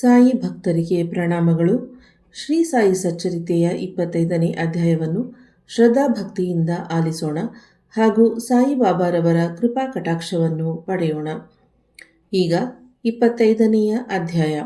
ಸಾಯಿ ಭಕ್ತರಿಗೆ ಪ್ರಣಾಮಗಳು. ಶ್ರೀ ಸಾಯಿ ಸಚ್ಚರಿತೆಯ ಇಪ್ಪತ್ತೈದನೇ ಅಧ್ಯಾಯವನ್ನು ಶ್ರದ್ಧಾ ಭಕ್ತಿಯಿಂದ ಆಲಿಸೋಣ ಹಾಗೂ ಸಾಯಿಬಾಬಾರವರ ಕೃಪಾ ಕಟಾಕ್ಷವನ್ನು ಪಡೆಯೋಣ. ಈಗ ಇಪ್ಪತ್ತೈದನೆಯ ಅಧ್ಯಾಯ.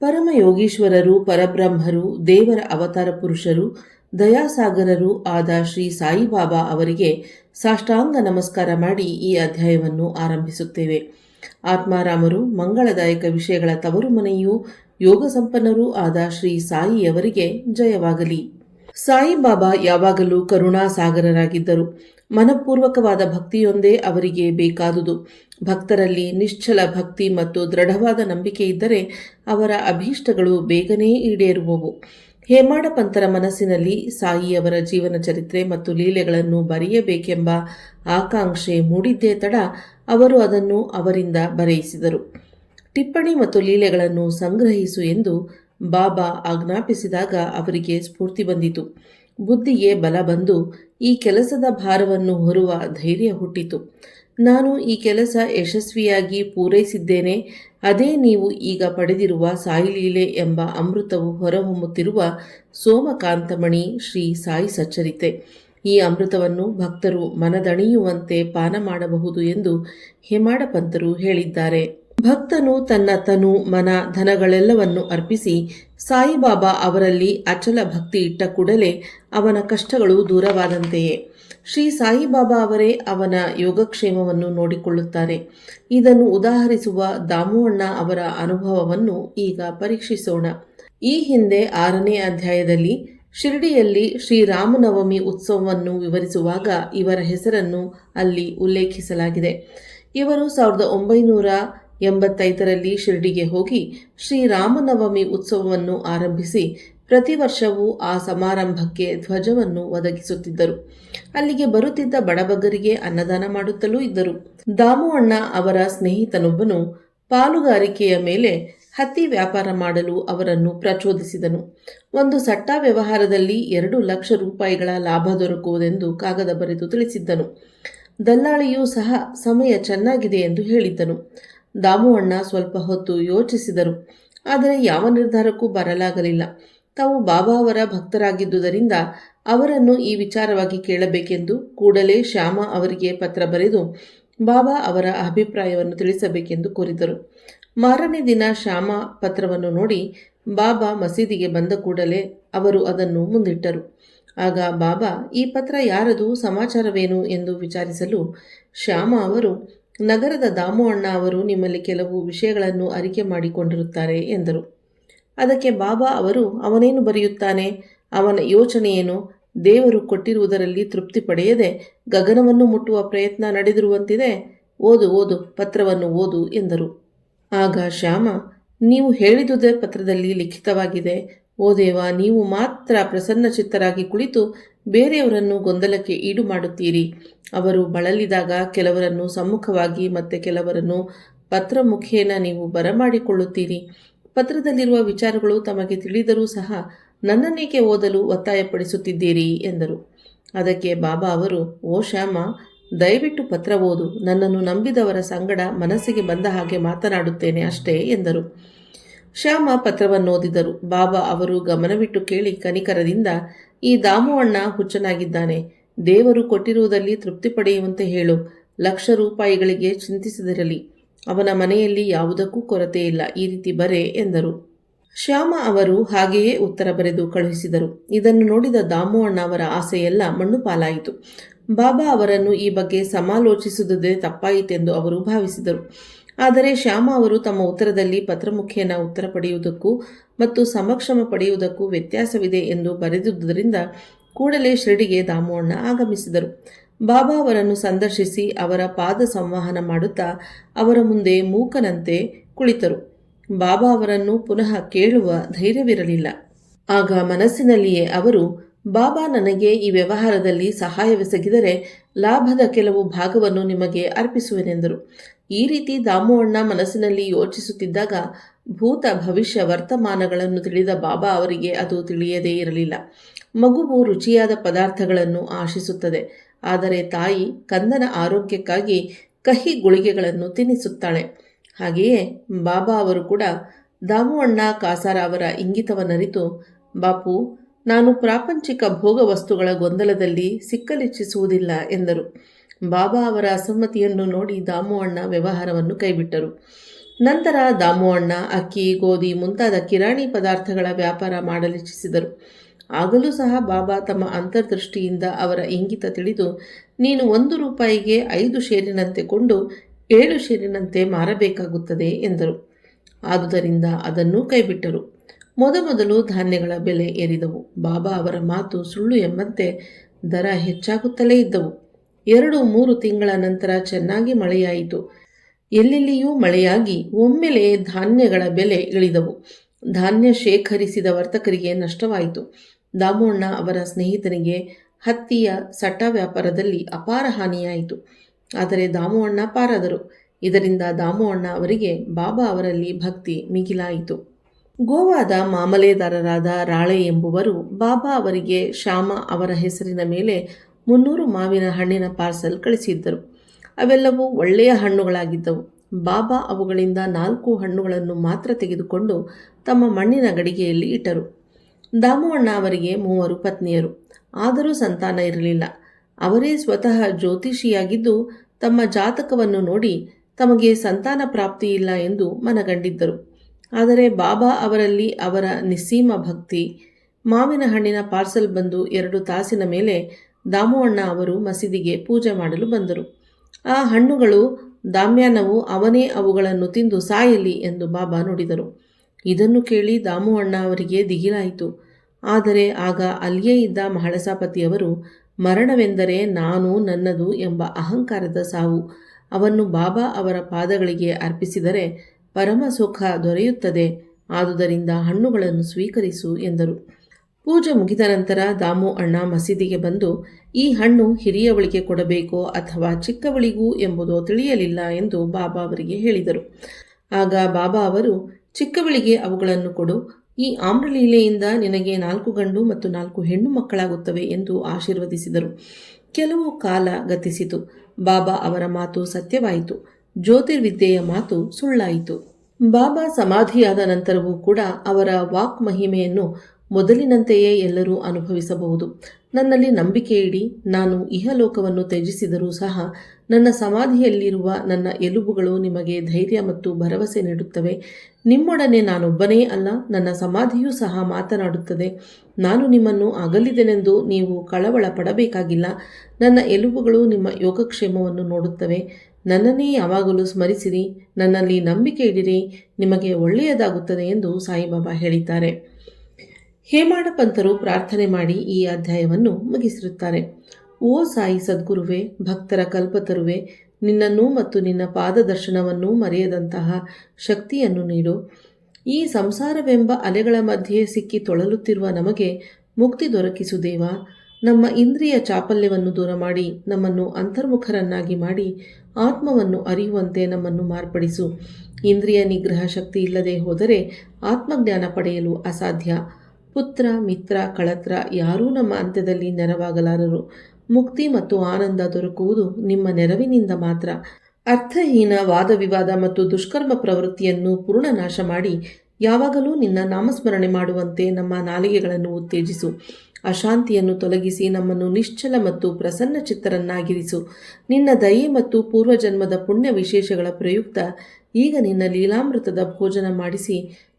ಪರಮ ಯೋಗೀಶ್ವರರು ಪರಬ್ರಹ್ಮರು, ದೇವರ ಅವತಾರ ಪುರುಷರು, ದಯಾಸಾಗರರು ಆದ ಶ್ರೀ ಸಾಯಿಬಾಬಾ ಅವರಿಗೆ ಸಾಷ್ಟಾಂಗ ನಮಸ್ಕಾರ ಮಾಡಿ ಈ ಅಧ್ಯಾಯವನ್ನು ಆರಂಭಿಸುತ್ತೇವೆ. ಆತ್ಮಾರಾಮರು ಮಂಗಳದಾಯಕ ವಿಷಯಗಳ ತವರು ಮನೆಯೂ ಯೋಗ ಸಂಪನ್ನರೂ ಆದ ಶ್ರೀ ಸಾಯಿಯವರಿಗೆ ಜಯವಾಗಲಿ. ಸಾಯಿಬಾಬಾ ಯಾವಾಗಲೂ ಕರುಣಾಸಾಗರರಾಗಿದ್ದರು. ಮನಪೂರ್ವಕವಾದ ಭಕ್ತಿಯೊಂದೇ ಅವರಿಗೆ ಬೇಕಾದುದು. ಭಕ್ತರಲ್ಲಿ ನಿಶ್ಚಲ ಭಕ್ತಿ ಮತ್ತು ದೃಢವಾದ ನಂಬಿಕೆ ಇದ್ದರೆ ಅವರ ಅಭೀಷ್ಟಗಳು ಬೇಗನೆ ಈಡೇರುವವು. ಹೇಮಾಡ ಪಂತರ ಮನಸ್ಸಿನಲ್ಲಿ ಸಾಯಿಯವರ ಜೀವನ ಚರಿತ್ರೆ ಮತ್ತು ಲೀಲೆಗಳನ್ನು ಬರೆಯಬೇಕೆಂಬ ಆಕಾಂಕ್ಷೆ ಮೂಡಿದ್ದೇ ತಡ ಅವರು ಅದನ್ನು ಅವರಿಂದ ಬರೆಯಿಸಿದರು. ಟಿಪ್ಪಣಿ ಮತ್ತು ಲೀಲೆಗಳನ್ನು ಸಂಗ್ರಹಿಸು ಎಂದು ಬಾಬಾ ಆಜ್ಞಾಪಿಸಿದಾಗ ಅವರಿಗೆ ಸ್ಫೂರ್ತಿ ಬಂದಿತು. ಬುದ್ಧಿಗೆ ಬಲ ಬಂದು ಈ ಕೆಲಸದ ಭಾರವನ್ನು ಹೊರುವ ಧೈರ್ಯ ಹುಟ್ಟಿತು. ನಾನು ಈ ಕೆಲಸ ಯಶಸ್ವಿಯಾಗಿ ಪೂರೈಸಿದ್ದೇನೆ. ಅದೇ ನೀವು ಈಗ ಪಡೆದಿರುವ ಸಾಯಿಲೀಲೆ ಎಂಬ ಅಮೃತವು ಹೊರಹೊಮ್ಮುತ್ತಿರುವ ಸೋಮಕಾಂತಮಣಿ ಶ್ರೀ ಸಾಯಿ ಸಚ್ಚರಿತೆ. ಈ ಅಮೃತವನ್ನು ಭಕ್ತರು ಮನದಣಿಯುವಂತೆ ಪಾನ ಮಾಡಬಹುದು ಎಂದು ಹೇಮಾಡ ಪಂತರು ಹೇಳಿದ್ದಾರೆ. ಭಕ್ತನು ತನ್ನ ತನು, ಮನ, ಧನಗಳೆಲ್ಲವನ್ನು ಅರ್ಪಿಸಿ ಸಾಯಿಬಾಬಾ ಅವರಲ್ಲಿ ಅಚಲ ಭಕ್ತಿ ಇಟ್ಟ ಕೂಡಲೇ ಅವನ ಕಷ್ಟಗಳು ದೂರವಾದಂತೆಯೇ. ಶ್ರೀ ಸಾಯಿಬಾಬಾ ಅವರೇ ಅವನ ಯೋಗಕ್ಷೇಮವನ್ನು ನೋಡಿಕೊಳ್ಳುತ್ತಾರೆ. ಇದನ್ನು ಉದಾಹರಿಸುವ ದಾಮುವಣ್ಣ ಅವರ ಅನುಭವವನ್ನು ಈಗ ಪರೀಕ್ಷಿಸೋಣ. ಈ ಹಿಂದೆ ಆರನೇ ಅಧ್ಯಾಯದಲ್ಲಿ ಶಿರಡಿಯಲ್ಲಿ ಶ್ರೀರಾಮನವಮಿ ಉತ್ಸವವನ್ನು ವಿವರಿಸುವಾಗ ಇವರ ಹೆಸರನ್ನು ಅಲ್ಲಿ ಉಲ್ಲೇಖಿಸಲಾಗಿದೆ. ಇವರು ಸಾವಿರದ ಒಂಬೈನೂರ ಎಂಬತ್ತೈದರಲ್ಲಿ ಶಿರಡಿಗೆ ಹೋಗಿ ಶ್ರೀರಾಮನವಮಿ ಉತ್ಸವವನ್ನು ಆರಂಭಿಸಿ ಪ್ರತಿ ವರ್ಷವೂ ಆ ಸಮಾರಂಭಕ್ಕೆ ಧ್ವಜವನ್ನು ಒದಗಿಸುತ್ತಿದ್ದರು. ಅಲ್ಲಿಗೆ ಬರುತ್ತಿದ್ದ ಬಡಬಗರಿಗೆ ಅನ್ನದಾನ ಮಾಡುತ್ತಲೂ ಇದ್ದರು. ದಾಮು ಅಣ್ಣ ಅವರ ಸ್ನೇಹಿತನೊಬ್ಬನು ಪಾಲುಗಾರಿಕೆಯ ಮೇಲೆ ಹತ್ತಿ ವ್ಯಾಪಾರ ಮಾಡಲು ಅವರನ್ನು ಪ್ರಚೋದಿಸಿದನು. ಒಂದು ಸಟ್ಟ ವ್ಯವಹಾರದಲ್ಲಿ ಎರಡು ಲಕ್ಷ ರೂಪಾಯಿಗಳ ಲಾಭ ದೊರಕುವುದೆಂದು ಕಾಗದ ಬರೆದು ತಿಳಿಸಿದ್ದನು. ದಲ್ಲಾಳಿಯೂ ಸಹ ಸಮಯ ಚೆನ್ನಾಗಿದೆ ಎಂದು ಹೇಳಿದ್ದನು. ದಾಮು ಅಣ್ಣ ಸ್ವಲ್ಪ ಹೊತ್ತು ಯೋಚಿಸಿದರು. ಆದರೆ ಯಾವ ನಿರ್ಧಾರಕ್ಕೂ ಬರಲಾಗಲಿಲ್ಲ. ತಾವು ಬಾಬಾ ಅವರ ಭಕ್ತರಾಗಿದ್ದುದರಿಂದ ಅವರನ್ನು ಈ ವಿಚಾರವಾಗಿ ಕೇಳಬೇಕೆಂದು ಕೂಡಲೇ ಶ್ಯಾಮ ಅವರಿಗೆ ಪತ್ರ ಬರೆದು ಬಾಬಾ ಅವರ ಅಭಿಪ್ರಾಯವನ್ನು ತಿಳಿಸಬೇಕೆಂದು ಕೋರಿದರು. ಮಾರನೇ ದಿನ ಶ್ಯಾಮ ಪತ್ರವನ್ನು ನೋಡಿ ಬಾಬಾ ಮಸೀದಿಗೆ ಬಂದ ಕೂಡಲೇ ಅವರು ಅದನ್ನು ಮುಂದಿಟ್ಟರು. ಆಗ ಬಾಬಾ, ಈ ಪತ್ರ ಯಾರದು, ಸಮಾಚಾರವೇನು ಎಂದು ವಿಚಾರಿಸಲು ಶ್ಯಾಮ ಅವರು, ನಗರದ ದಾಮು ಅಣ್ಣ ಅವರು ನಿಮ್ಮಲ್ಲಿ ಕೆಲವು ವಿಷಯಗಳನ್ನು ಅರಿಕೆ ಮಾಡಿಕೊಂಡಿರುತ್ತಾರೆ ಎಂದರು. ಅದಕ್ಕೆ ಬಾಬಾ ಅವರು ಅವನೇನು ಬರೆಯುತ್ತಾನೆ? ಅವನ ಯೋಚನೆಯೇನು ದೇವರು ಕೊಟ್ಟಿರುವುದರಲ್ಲಿ ತೃಪ್ತಿ ಪಡೆಯದೆ ಗಗನವನ್ನು ಮುಟ್ಟುವ ಪ್ರಯತ್ನ ನಡೆದಿರುವಂತಿದೆ. ಓದು ಓದು, ಪತ್ರವನ್ನು ಓದು ಎಂದರು. ಆಗ ಶ್ಯಾಮ, ನೀವು ಹೇಳಿದುದೇ ಪತ್ರದಲ್ಲಿ ಲಿಖಿತವಾಗಿದೆ. ಓ ದೇವ, ನೀವು ಮಾತ್ರ ಪ್ರಸನ್ನ ಚಿತ್ತರಾಗಿ ಕುಳಿತು ಬೇರೆಯವರನ್ನು ಗೊಂದಲಕ್ಕೆ ಈಡು ಮಾಡುತ್ತೀರಿ. ಅವರು ಬಳಲಿದಾಗ ಕೆಲವರನ್ನು ಸಮ್ಮುಖವಾಗಿ ಮತ್ತೆ ಕೆಲವರನ್ನು ಪತ್ರ ಮುಖೇನ ನೀವು ಬರಮಾಡಿಕೊಳ್ಳುತ್ತೀರಿ. ಪತ್ರದಲ್ಲಿರುವ ವಿಚಾರಗಳು ತಮಗೆ ತಿಳಿದರೂ ಸಹ ನನ್ನನ್ನೇಕೆ ಓದಲು ಒತ್ತಾಯಪಡಿಸುತ್ತಿದ್ದೀರಿ? ಎಂದರು. ಅದಕ್ಕೆ ಬಾಬಾ ಅವರು, ಓ ಶ್ಯಾಮ, ದಯವಿಟ್ಟು ಪತ್ರ ಓದು. ನನ್ನನ್ನು ನಂಬಿದವರ ಸಂಗಡ ಮನಸ್ಸಿಗೆ ಬಂದ ಹಾಗೆ ಮಾತನಾಡುತ್ತೇನೆ ಅಷ್ಟೇ ಎಂದರು. ಶ್ಯಾಮ ಪತ್ರವನ್ನು ಓದಿದರು ಬಾಬಾ ಅವರು ಗಮನವಿಟ್ಟು ಕೇಳಿ ಕನಿಕರದಿಂದ, ಈ ದಾಮುವಣ್ಣ ಹುಚ್ಚನಾಗಿದ್ದಾನೆ. ದೇವರು ಕೊಟ್ಟಿರುವುದರಲ್ಲಿ ತೃಪ್ತಿ ಪಡೆಯುವಂತೆ ಹೇಳು. ಲಕ್ಷ ರೂಪಾಯಿಗಳಿಗೆ ಚಿಂತಿಸಿದಿರಲಿ. ಅವನ ಮನೆಯಲ್ಲಿ ಯಾವುದಕ್ಕೂ ಕೊರತೆ ಇಲ್ಲ, ಈ ರೀತಿ ಬರೆ ಎಂದರು. ಶ್ಯಾಮ ಅವರು ಹಾಗೆಯೇ ಉತ್ತರ ಬರೆದು ಕಳುಹಿಸಿದರು. ಇದನ್ನು ನೋಡಿದ ದಾಮು ಅಣ್ಣ ಅವರ ಆಸೆಯೆಲ್ಲ ಮಣ್ಣು ಪಾಲಾಯಿತು. ಬಾಬಾ ಅವರನ್ನು ಈ ಬಗ್ಗೆ ಸಮಾಲೋಚಿಸುವುದೇ ತಪ್ಪಾಯಿತೆಂದು ಅವರು ಭಾವಿಸಿದರು. ಆದರೆ ಶ್ಯಾಮ ಅವರು ತಮ್ಮ ಉತ್ತರದಲ್ಲಿ ಪತ್ರಮುಖೇನ ಉತ್ತರ ಪಡೆಯುವುದಕ್ಕೂ ಮತ್ತು ಸಮಕ್ಷಮ ಪಡೆಯುವುದಕ್ಕೂ ವ್ಯತ್ಯಾಸವಿದೆ ಎಂದು ಬರೆದುದರಿಂದ ಕೂಡಲೇ ಶಿರಡಿಗೆ ದಾಮೋಣ್ಣ ಆಗಮಿಸಿದರು. ಬಾಬಾ ಅವರನ್ನು ಸಂದರ್ಶಿಸಿ ಅವರ ಪಾದ ಸಂವಹನ ಮಾಡುತ್ತಾ ಅವರ ಮುಂದೆ ಮೂಕನಂತೆ ಕುಳಿತರು. ಬಾಬಾ ಅವರನ್ನು ಪುನಃ ಕೇಳುವ ಧೈರ್ಯವಿರಲಿಲ್ಲ. ಆಗ ಮನಸ್ಸಿನಲ್ಲಿಯೇ ಅವರು, ಬಾಬಾ, ನನಗೆ ಈ ವ್ಯವಹಾರದಲ್ಲಿ ಸಹಾಯವೆಸಗಿದರೆ ಲಾಭದ ಕೆಲವು ಭಾಗವನ್ನು ನಿಮಗೆ ಅರ್ಪಿಸುವೆನೆಂದರು. ಈ ರೀತಿ ದಾಮುವಣ್ಣ ಮನಸ್ಸಿನಲ್ಲಿ ಯೋಚಿಸುತ್ತಿದ್ದಾಗ ಭೂತ ಭವಿಷ್ಯ ವರ್ತಮಾನಗಳನ್ನು ತಿಳಿದ ಬಾಬಾ ಅವರಿಗೆ ಅದು ತಿಳಿಯದೇ ಇರಲಿಲ್ಲ. ಮಗುವು ರುಚಿಯಾದ ಪದಾರ್ಥಗಳನ್ನು ಆಶಿಸುತ್ತದೆ. ಆದರೆ ತಾಯಿ ಕಂದನ ಆರೋಗ್ಯಕ್ಕಾಗಿ ಕಹಿ ಗುಳಿಗೆಗಳನ್ನು ತಿನ್ನಿಸುತ್ತಾಳೆ. ಹಾಗೆಯೇ ಬಾಬಾ ಅವರು ಕೂಡ ದಾಮುವಣ್ಣ ಕಾಸಾರ ಅವರ ಇಂಗಿತವನ್ನರಿತು, ಬಾಪು, ನಾನು ಪ್ರಾಪಂಚಿಕ ಭೋಗ ವಸ್ತುಗಳ ಗೊಂದಲದಲ್ಲಿ ಸಿಕ್ಕಲಿಚ್ಛಿಸುವುದಿಲ್ಲ ಎಂದರು. ಬಾಬಾ ಅವರ ಅಸಮ್ಮತಿಯನ್ನು ನೋಡಿ ದಾಮುವಣ್ಣ ವ್ಯವಹಾರವನ್ನು ಕೈಬಿಟ್ಟರು. ನಂತರ ದಾಮುವಣ್ಣ ಅಕ್ಕಿ, ಗೋಧಿ ಮುಂತಾದ ಕಿರಾಣಿ ಪದಾರ್ಥಗಳ ವ್ಯಾಪಾರ ಮಾಡಲಿಚ್ಛಿಸಿದರು. ಆಗಲೂ ಸಹ ಬಾಬಾ ತಮ್ಮ ಅಂತರ್ದೃಷ್ಟಿಯಿಂದ ಅವರ ಇಂಗಿತ ತಿಳಿದು, ನೀನು ಒಂದು ರೂಪಾಯಿಗೆ ಐದು ಷೇರಿನಂತೆ ಕೊಂಡು ಏಳು ಷೇರಿನಂತೆ ಮಾರಬೇಕಾಗುತ್ತದೆ ಎಂದರು. ಆದುದರಿಂದ ಅದನ್ನು ಕೈಬಿಟ್ಟರು. ಮೊದಮೊದಲು ಧಾನ್ಯಗಳ ಬೆಲೆ ಏರಿದವು. ಬಾಬಾ ಅವರ ಮಾತು ಸುಳ್ಳು ಎಂಬಂತೆ ದರ ಹೆಚ್ಚಾಗುತ್ತಲೇ ಇದ್ದವು. ಎರಡು ಮೂರು ತಿಂಗಳ ನಂತರ ಚೆನ್ನಾಗಿ ಮಳೆಯಾಯಿತು. ಎಲ್ಲೆಲ್ಲಿಯೂ ಮಳೆಯಾಗಿ ಒಮ್ಮೆಲೆ ಧಾನ್ಯಗಳ ಬೆಲೆ ಇಳಿದವು. ಧಾನ್ಯ ಶೇಖರಿಸಿದ ವರ್ತಕರಿಗೆ ನಷ್ಟವಾಯಿತು. ದಾಮೋಣ್ಣ ಅವರ ಸ್ನೇಹಿತನಿಗೆ ಹತ್ತಿಯ ಸಟ್ಟ ವ್ಯಾಪಾರದಲ್ಲಿ ಅಪಾರ ಹಾನಿಯಾಯಿತು. ಆದರೆ ದಾಮೋಣ್ಣ ಪಾರಾದರು. ಇದರಿಂದ ದಾಮೋಣ್ಣ ಅವರಿಗೆ ಬಾಬಾ ಅವರಲ್ಲಿ ಭಕ್ತಿ ಮಿಗಿಲಾಯಿತು. ಗೋವಾದ ಮಾಮಲೆದಾರರಾದ ರಾಳೆ ಎಂಬುವರು ಬಾಬಾ ಅವರಿಗೆ ಶ್ಯಾಮ ಅವರ ಹೆಸರಿನ ಮೇಲೆ ಮುನ್ನೂರು ಮಾವಿನ ಹಣ್ಣಿನ ಪಾರ್ಸಲ್ ಕಳಿಸಿದ್ದರು. ಅವೆಲ್ಲವೂ ಒಳ್ಳೆಯ ಹಣ್ಣುಗಳಾಗಿದ್ದವು. ಬಾಬಾ ಅವುಗಳಿಂದ ನಾಲ್ಕು ಹಣ್ಣುಗಳನ್ನು ಮಾತ್ರ ತೆಗೆದುಕೊಂಡು ತಮ್ಮ ಮಣ್ಣಿನ ಗಡಿಗೆಯಲ್ಲಿ ಇಟ್ಟರು. ದಾಮುವಣ್ಣ ಅವರಿಗೆ ಮೂವರು ಪತ್ನಿಯರು. ಆದರೂ ಸಂತಾನ ಇರಲಿಲ್ಲ. ಅವರೇ ಸ್ವತಃ ಜ್ಯೋತಿಷಿಯಾಗಿದ್ದು ತಮ್ಮ ಜಾತಕವನ್ನು ನೋಡಿ ತಮಗೆ ಸಂತಾನ ಪ್ರಾಪ್ತಿಯಿಲ್ಲ ಎಂದು ಮನಗಂಡಿದ್ದರು. ಆದರೆ ಬಾಬಾ ಅವರಲ್ಲಿ ಅವರ ನಿಸ್ಸೀಮ ಭಕ್ತಿ, ಮಾವಿನ ಹಣ್ಣಿನ ಪಾರ್ಸಲ್ ಬಂದು ಎರಡು ತಾಸಿನ ಮೇಲೆ ದಾಮುವಣ್ಣ ಅವರು ಮಸೀದಿಗೆ ಪೂಜೆ ಮಾಡಲು ಬಂದರು. ಆ ಹಣ್ಣುಗಳು ದಾಮ್ಯಾನವು ಅವನೇ ಅವುಗಳನ್ನು ತಿಂದು ಸಾಯಲಿ ಎಂದು ಬಾಬಾ ನುಡಿದರು. ಇದನ್ನು ಕೇಳಿ ದಾಮು ಅಣ್ಣ ಅವರಿಗೆ ದಿಗಿಲಾಯಿತು. ಆದರೆ ಆಗ ಅಲ್ಲಿಯೇ ಇದ್ದ ಮಹಳಸಾಪತಿಯವರು, ಮರಣವೆಂದರೆ ನಾನು ನನ್ನದು ಎಂಬ ಅಹಂಕಾರದ ಸಾವು, ಅವನ್ನು ಬಾಬಾ ಅವರ ಪಾದಗಳಿಗೆ ಅರ್ಪಿಸಿದರೆ ಪರಮ ಸುಖ ದೊರೆಯುತ್ತದೆ, ಆದುದರಿಂದ ಹಣ್ಣುಗಳನ್ನು ಸ್ವೀಕರಿಸು ಎಂದರು. ಪೂಜೆ ಮುಗಿದ ನಂತರ ದಾಮು ಅಣ್ಣ ಮಸೀದಿಗೆ ಬಂದು, ಈ ಹಣ್ಣು ಹಿರಿಯವಳಿಗೆ ಕೊಡಬೇಕೋ ಅಥವಾ ಚಿಕ್ಕವಳಿಗೂ ಎಂಬುದೋ ತಿಳಿಯಲಿಲ್ಲ ಎಂದು ಬಾಬಾ ಅವರಿಗೆ ಹೇಳಿದರು. ಆಗ ಬಾಬಾ ಅವರು, ಚಿಕ್ಕವಳಿಗೆ ಅವುಗಳನ್ನು ಕೊಡು. ಈ ಆಮ್ರಲೀಲೆಯಿಂದ ನಿನಗೆ ನಾಲ್ಕು ಗಂಡು ಮತ್ತು ನಾಲ್ಕು ಹೆಣ್ಣು ಮಕ್ಕಳಾಗುತ್ತವೆ ಎಂದು ಆಶೀರ್ವದಿಸಿದರು. ಕೆಲವು ಕಾಲ ಗತಿಸಿತು. ಬಾಬಾ ಅವರ ಮಾತು ಸತ್ಯವಾಯಿತು. ಜ್ಯೋತಿರ್ವಿದ್ಯೆಯ ಮಾತು ಸುಳ್ಳಾಯಿತು. ಬಾಬಾ ಸಮಾಧಿಯಾದ ನಂತರವೂ ಕೂಡ ಅವರ ವಾಕ್ ಮಹಿಮೆಯನ್ನು ಮೊದಲಿನಂತೆಯೇ ಎಲ್ಲರೂ ಅನುಭವಿಸಬಹುದು. ನನ್ನಲ್ಲಿ ನಂಬಿಕೆ ಇಡಿ ನಾನು ಇಹಲೋಕವನ್ನು ತ್ಯಜಿಸಿದರೂ ಸಹ ನನ್ನ ಸಮಾಧಿಯಲ್ಲಿರುವ ನನ್ನ ಎಲುಬುಗಳು ನಿಮಗೆ ಧೈರ್ಯ ಮತ್ತು ಭರವಸೆ ನೀಡುತ್ತವೆ. ನಿಮ್ಮೊಡನೆ ನಾನೊಬ್ಬನೇ ಅಲ್ಲ, ನನ್ನ ಸಮಾಧಿಯೂ ಸಹ ಮಾತನಾಡುತ್ತದೆ. ನಾನು ನಿಮ್ಮನ್ನು ಅಗಲಿದೆನೆಂದು ನೀವು ಕಳವಳ ಪಡಬೇಕಾಗಿಲ್ಲ ನನ್ನ ಎಲುಬುಗಳು ನಿಮ್ಮ ಯೋಗಕ್ಷೇಮವನ್ನು ನೋಡುತ್ತವೆ. ನನ್ನನ್ನೇ ಯಾವಾಗಲೂ ಸ್ಮರಿಸಿರಿ. ನನ್ನಲ್ಲಿ ನಂಬಿಕೆ ಇಡಿರಿ ನಿಮಗೆ ಒಳ್ಳೆಯದಾಗುತ್ತದೆ ಎಂದು ಸಾಯಿಬಾಬಾ ಹೇಳಿದ್ದಾರೆ. ಹೇಮಾಡ ಪಂಥರು ಪ್ರಾರ್ಥನೆ ಮಾಡಿ ಈ ಅಧ್ಯಾಯವನ್ನು ಮುಗಿಸಿರುತ್ತಾರೆ. ಓ ಸಾಯಿ ಸದ್ಗುರುವೆ, ಭಕ್ತರ ಕಲ್ಪತರುವೆ, ನಿನ್ನನ್ನು ಮತ್ತು ನಿನ್ನ ಪಾದದರ್ಶನವನ್ನು ಮರೆಯದಂತಹ ಶಕ್ತಿಯನ್ನು ನೀಡು. ಈ ಸಂಸಾರವೆಂಬ ಅಲೆಗಳ ಮಧ್ಯೆ ಸಿಕ್ಕಿ ತೊಳಲುತ್ತಿರುವ ನಮಗೆ ಮುಕ್ತಿ ದೊರಕಿಸು ದೇವ. ನಮ್ಮ ಇಂದ್ರಿಯ ಚಾಪಲ್ಯವನ್ನು ದೂರ ಮಾಡಿ ನಮ್ಮನ್ನು ಅಂತರ್ಮುಖರನ್ನಾಗಿ ಮಾಡಿ, ಆತ್ಮವನ್ನು ಅರಿಯುವಂತೆ ನಮ್ಮನ್ನು ಮಾರ್ಪಡಿಸು. ಇಂದ್ರಿಯ ನಿಗ್ರಹ ಶಕ್ತಿ ಇಲ್ಲದೆ ಹೋದರೆ ಆತ್ಮಜ್ಞಾನ ಪಡೆಯಲು ಅಸಾಧ್ಯ. ಪುತ್ರ, ಮಿತ್ರ, ಕಳತ್ರ ಯಾರೂ ನಮ್ಮ ಅಂತ್ಯದಲ್ಲಿ ನೆರವಾಗಲಾರರು. ಮುಕ್ತಿ ಮತ್ತು ಆನಂದ ದೊರಕುವುದು ನಿಮ್ಮ ನೆರವಿನಿಂದ ಮಾತ್ರ. ಅರ್ಥಹೀನ ವಾದ ವಿವಾದ ಮತ್ತು ದುಷ್ಕರ್ಮ ಪ್ರವೃತ್ತಿಯನ್ನು ಪೂರ್ಣ ನಾಶ ಮಾಡಿ ಯಾವಾಗಲೂ ನಿನ್ನ ನಾಮಸ್ಮರಣೆ ಮಾಡುವಂತೆ ನಮ್ಮ ನಾಲಿಗೆಗಳನ್ನು ಉತ್ತೇಜಿಸು. ಅಶಾಂತಿಯನ್ನು ತೊಲಗಿಸಿ ನಮ್ಮನ್ನು ನಿಶ್ಚಲ ಮತ್ತು ಪ್ರಸನ್ನ ಚಿತ್ತರನ್ನಾಗಿರಿಸು. ನಿನ್ನ ದಯೆ ಮತ್ತು ಪೂರ್ವಜನ್ಮದ ಪುಣ್ಯ ವಿಶೇಷಗಳ ಪ್ರಯುಕ್ತ ಈಗ ನಿನ್ನ ಲೀಲಾಮೃತದ ಭೋಜನ ಮಾಡಿಸಿ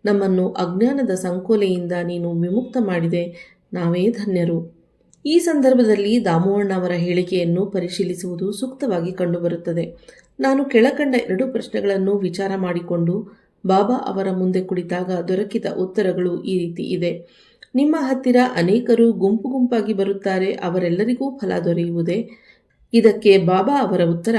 ನಮ್ಮನ್ನು ಅಜ್ಞಾನದ ಸಂಕೋಲೆಯಿಂದ ನೀನು ವಿಮುಕ್ತ ಮಾಡಿದೆ. ನಾವೇ ಧನ್ಯರು. ಈ ಸಂದರ್ಭದಲ್ಲಿ ದಾಮೋಹಣ್ಣ ಅವರ ಹೇಳಿಕೆಯನ್ನು ಪರಿಶೀಲಿಸುವುದು ಸೂಕ್ತವಾಗಿ ಕಂಡುಬರುತ್ತದೆ. ನಾನು ಕೆಳಕಂಡ ಎರಡು ಪ್ರಶ್ನೆಗಳನ್ನು ವಿಚಾರ ಮಾಡಿಕೊಂಡು ಬಾಬಾ ಅವರ ಮುಂದೆ ಕುಳಿತಾಗ ದೊರಕಿದ ಉತ್ತರಗಳು ಈ ರೀತಿ ಇದೆ. ನಿಮ್ಮ ಹತ್ತಿರ ಅನೇಕರು ಗುಂಪು ಗುಂಪಾಗಿ ಬರುತ್ತಾರೆ, ಅವರೆಲ್ಲರಿಗೂ ಫಲ ದೊರೆಯುವುದೇ? ಇದಕ್ಕೆ ಬಾಬಾ ಅವರ ಉತ್ತರ,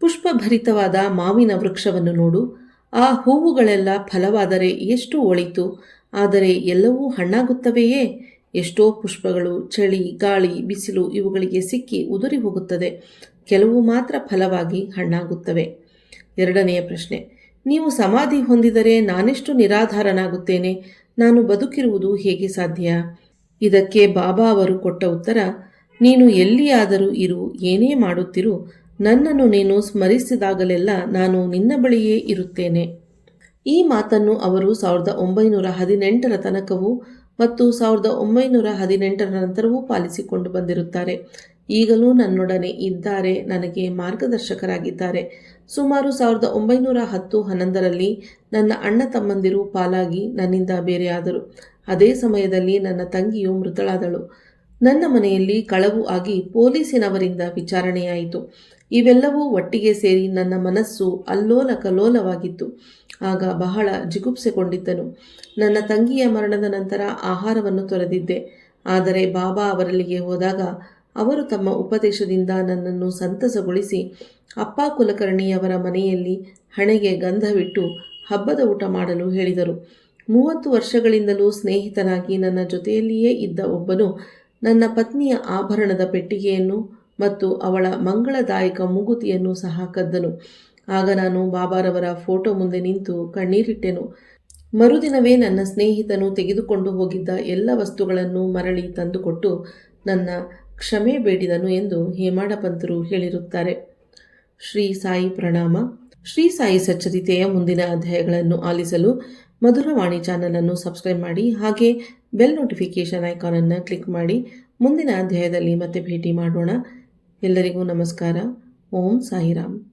ಪುಷ್ಪಭರಿತವಾದ ಮಾವಿನ ವೃಕ್ಷವನ್ನು ನೋಡು. ಆ ಹೂವುಗಳೆಲ್ಲ ಫಲವಾದರೆ ಎಷ್ಟು ಒಳಿತು? ಆದರೆ ಎಲ್ಲವೂ ಹಣ್ಣಾಗುತ್ತವೆಯೇ? ಎಷ್ಟೋ ಪುಷ್ಪಗಳು, ಚಳಿ, ಗಾಳಿ, ಬಿಸಿಲು ಇವುಗಳಿಗೆ ಸಿಕ್ಕಿ ಉದುರಿ ಹೋಗುತ್ತದೆ. ಕೆಲವು ಮಾತ್ರ ಫಲವಾಗಿ ಹಣ್ಣಾಗುತ್ತವೆ. ಎರಡನೆಯ ಪ್ರಶ್ನೆ. ನೀವು ಸಮಾಧಿ ಹೊಂದಿದರೆ ನಾನೆಷ್ಟು ನಿರಾಧಾರನಾಗುತ್ತೇನೆ? ನಾನು ಬದುಕಿರುವುದು ಹೇಗೆ ಸಾಧ್ಯ? ಇದಕ್ಕೆ ಬಾಬಾ ಅವರು ಕೊಟ್ಟ ಉತ್ತರ, ನೀನು ಎಲ್ಲಿಯಾದರೂ ಇರು, ಏನೇ ಮಾಡುತ್ತಿರು ನನ್ನನ್ನು ನೀನು ಸ್ಮರಿಸಿದಾಗಲೆಲ್ಲ ನಾನು ನಿನ್ನ ಬಳಿಯೇ ಇರುತ್ತೇನೆ. ಈ ಮಾತನ್ನು ಅವರು ಸಾವಿರದ ಒಂಬೈನೂರ ಹದಿನೆಂಟರ ತನಕವೂ ಮತ್ತು ಸಾವಿರದ ಒಂಬೈನೂರ ಹದಿನೆಂಟರ ನಂತರವೂ ಪಾಲಿಸಿಕೊಂಡು ಬಂದಿರುತ್ತಾರೆ. ಈಗಲೂ ನನ್ನೊಡನೆ ಇದ್ದಾರೆ, ನನಗೆ ಮಾರ್ಗದರ್ಶಕರಾಗಿದ್ದಾರೆ. ಸುಮಾರು ಸಾವಿರದ ಒಂಬೈನೂರ ಹತ್ತು ಹನ್ನೊಂದರಲ್ಲಿ ನನ್ನ ಅಣ್ಣ ತಮ್ಮಂದಿರು ಪಾಲಾಗಿ ನನ್ನಿಂದ ಬೇರೆಯಾದರು. ಅದೇ ಸಮಯದಲ್ಲಿ ನನ್ನ ತಂಗಿಯು ಮೃತಳಾದಳು. ನನ್ನ ಮನೆಯಲ್ಲಿ ಕಳವು ಆಗಿ ಪೊಲೀಸಿನವರಿಂದ ವಿಚಾರಣೆಯಾಯಿತು. ಇವೆಲ್ಲವೂ ಒಟ್ಟಿಗೆ ಸೇರಿ ನನ್ನ ಮನಸ್ಸು ಅಲ್ಲೋಲ ಕಲೋಲವಾಗಿತ್ತು ಆಗ ಬಹಳ ಜಿಗುಪ್ಸೆಗೊಂಡಿದ್ದನು. ನನ್ನ ತಂಗಿಯ ಮರಣದ ನಂತರ ಆಹಾರವನ್ನು ತೊರೆದಿದ್ದೆ. ಆದರೆ ಬಾಬಾ ಅವರಲ್ಲಿಗೆ ಹೋದಾಗ ಅವರು ತಮ್ಮ ಉಪದೇಶದಿಂದ ನನ್ನನ್ನು ಸಂತಸಗೊಳಿಸಿ ಅಪ್ಪ ಕುಲಕರ್ಣಿಯವರ ಮನೆಯಲ್ಲಿ ಹಣೆಗೆ ಗಂಧವಿಟ್ಟು ಹಬ್ಬದ ಊಟ ಮಾಡಲು ಹೇಳಿದರು. ಮೂವತ್ತು ವರ್ಷಗಳಿಂದಲೂ ಸ್ನೇಹಿತನಾಗಿ ನನ್ನ ಜೊತೆಯಲ್ಲಿಯೇ ಇದ್ದ ಒಬ್ಬನು ನನ್ನ ಪತ್ನಿಯ ಆಭರಣದ ಪೆಟ್ಟಿಗೆಯನ್ನು ಮತ್ತು ಅವಳ ಮಂಗಳದಾಯಕ ಮೂಗುತಿಯನ್ನು ಸಹ ಕದ್ದನು. ಆಗ ನಾನು ಬಾಬಾರವರ ಫೋಟೋ ಮುಂದೆ ನಿಂತು ಕಣ್ಣೀರಿಟ್ಟೆನು. ಮರುದಿನವೇ ನನ್ನ ಸ್ನೇಹಿತನು ತೆಗೆದುಕೊಂಡು ಹೋಗಿದ್ದ ಎಲ್ಲ ವಸ್ತುಗಳನ್ನು ಮರಳಿ ತಂದುಕೊಟ್ಟು ನನ್ನ ಕ್ಷಮೆ ಬೇಡಿದನು ಎಂದು ಹೇಮಾಡ ಪಂತರು ಹೇಳಿರುತ್ತಾರೆ. ಶ್ರೀ ಸಾಯಿ ಪ್ರಣಾಮ. ಶ್ರೀ ಸಾಯಿ ಸಚ್ಚರಿತೆಯ ಮುಂದಿನ ಅಧ್ಯಾಯಗಳನ್ನು ಆಲಿಸಲು ಮಧುರವಾಣಿ ಚಾನಲನ್ನು ಸಬ್ಸ್ಕ್ರೈಬ್ ಮಾಡಿ. ಹಾಗೆ ಬೆಲ್ ನೋಟಿಫಿಕೇಷನ್ ಐಕಾನನ್ನು ಕ್ಲಿಕ್ ಮಾಡಿ ಮುಂದಿನ ಅಧ್ಯಾಯದಲ್ಲಿ ಮತ್ತೆ ಭೇಟಿ ಮಾಡೋಣ. ಎಲ್ಲರಿಗೂ ನಮಸ್ಕಾರ. ಓಂ ಸಾಯಿರಾಮ್.